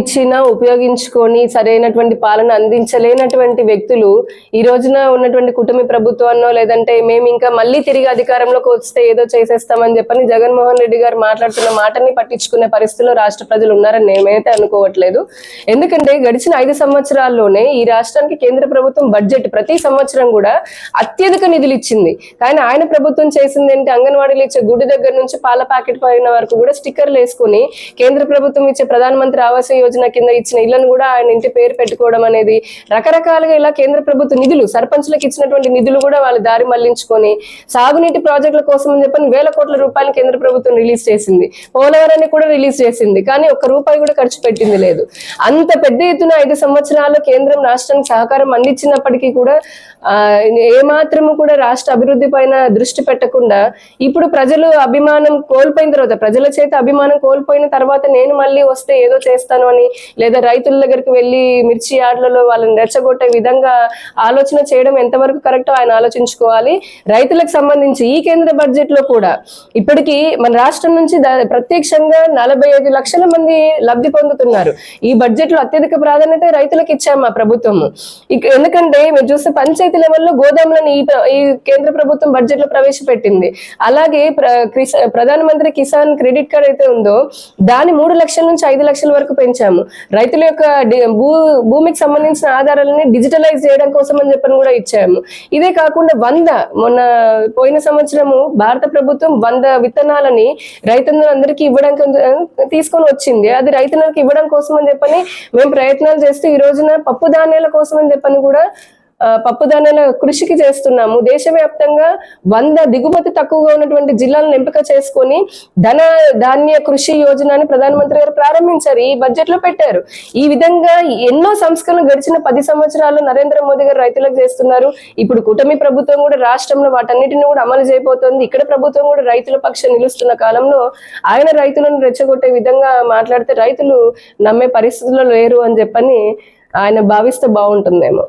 ఇచ్చినా ఉపయోగించుకొని సరైనటువంటి పాలన అందించలేనటువంటి వ్యక్తులు ఈ రోజున ఉన్నటువంటి కుటుంబ ప్రభుత్వాన్నో లేదంటే మేము ఇంకా మళ్ళీ తిరిగి అధికారంలోకి వస్తే ఏదో చేసేస్తామని చెప్పని జగన్మోహన్ రెడ్డి గారు మాట్లాడుతున్న మాటని పట్టించుకునే పరిస్థితిలో రాష్ట్ర ప్రజలు ఉన్నారని నేనైతే అనుకోవట్లేదు. ఎందుకంటే గడిచిన ఐదు సంవత్సరాల్లోనే ఈ రాష్ట్రానికి కేంద్ర ప్రభుత్వం బడ్జెట్ ప్రతి సంవత్సరం కూడా అత్యధిక నిధులు ఇచ్చింది. కానీ ఆయన ప్రభుత్వం చేసింది ఏంటి? అంగన్వాడీలు ఇచ్చే గుడి దగ్గర నుంచి పాల ప్యాకెట్ పైన వరకు కూడా స్టిక్కర్లు వేసుకుని కేంద్ర ప్రభుత్వం ఇచ్చే ప్రధానమంత్రి ఆవాస యోజన కింద ఇచ్చిన ఇళ్ళను కూడా ఆయన ఇంటి పేరు పెట్టుకోవడం అనేది రకరకాలుగా ఇలా కేంద్ర ప్రభుత్వ నిధులు సర్పంచ్లకు ఇచ్చినటువంటి నిధులు కూడా వాళ్ళు దారి మళ్ళించుకొని సాగునీటి ప్రాజెక్టుల కోసం అని చెప్పని వేల కోట్ల రూపాయలు కేంద్ర ప్రభుత్వం రిలీజ్ చేసింది. పోలవరాన్ని కూడా రిలీజ్ చేసింది. కానీ ఒక్క రూపాయి కూడా ఖర్చు పెట్టింది లేదు. అంత పెద్ద ఎత్తున ఐదు సంవత్సరాలు కేంద్రం రాష్ట్రానికి సహకారం అందించినప్పటికీ కూడా ఏమాత్రము కూడా రాష్ట్ర అభివృద్ధి పైన దృష్టి పెట్టకుండా ఇప్పుడు ప్రజలు అభిమానం కోల్పోయిన తర్వాత ప్రజల చేత అభిమానం కోల్పోయిన తర్వాత నేను మళ్ళీ వస్తే ఏదో చేస్తాను అని లేదా రైతుల దగ్గరికి వెళ్ళి మిర్చి యార్డులలో వాళ్ళని రెచ్చగొట్టే విధంగా ఆలోచన చేయడం ఎంతవరకు కరెక్టో ఆయన ఆలోచించుకోవాలి. రైతులకు సంబంధించి ఈ కేంద్ర బడ్జెట్లో కూడా ఇప్పటికీ మన రాష్ట్రం నుంచి ప్రత్యక్షంగా నలభై ఐదు లక్షల మంది లబ్ధి పొందుతున్నారు. ఈ బడ్జెట్లో అత్యధిక ప్రాధాన్యత రైతులకు ఇచ్చాము మా ప్రభుత్వము. ఎందుకంటే మీరు చూస్తే పంచాయతీ లెవెల్లో గోదాములను ఈ ఈ కేంద్ర ప్రభుత్వం బడ్జెట్లో ప్రవేశపెట్టింది. అలాగే ప్ర- ప్రధానమంత్రి కిసాన్ క్రెడిట్ కార్డ్ అయితే ఉందో దాని మూడు లక్షల నుంచి ఐదు లక్షల వరకు పెంచాము రైతుల యొక్క భూ భూమికి సంబంధించిన ఆధారాలని డిజిటలైజ్ చేయడం కోసం అని చెప్పని కూడా ఇచ్చాము. ఇదే కాకుండా వంద మొన్న పోయిన సంవత్సరము భారత ప్రభుత్వం వంద విత్తనాలని రైతులందరికీ ఇవ్వడం తీసుకొని వచ్చింది. అది రైతులకు ఇవ్వడం కోసం అని చెప్పని మేము ప్రయత్నాలు చేస్తూ ఈ రోజున పప్పు ధాన్యాల కోసం అని చెప్పని కూడా పప్పు ధాన్యాల కృషికి చేస్తున్నాము. దేశవ్యాప్తంగా వంద దిగుమతి తక్కువగా ఉన్నటువంటి జిల్లాలను ఎంపిక చేసుకొని ధన ధాన్య కృషి యోజనని ప్రధానమంత్రి గారు ప్రారంభించారు. ఈ బడ్జెట్లో పెట్టారు. ఈ విధంగా ఎన్నో సంస్కరణలు గడిచిన పది సంవత్సరాలు నరేంద్ర మోదీ గారు రైతులకు చేస్తున్నారు. ఇప్పుడు కూటమి ప్రభుత్వం కూడా రాష్ట్రంలో వాటన్నిటిని కూడా అమలు చేయబోతోంది. ఇక్కడ ప్రభుత్వం కూడా రైతుల పక్షం నిలుస్తున్న కాలంలో ఆయన రైతులను రెచ్చగొట్టే విధంగా మాట్లాడితే రైతులు నమ్మే పరిస్థితుల్లో లేరు అని చెప్పని ఆయన భావిస్తే బాగుంటుందేమో.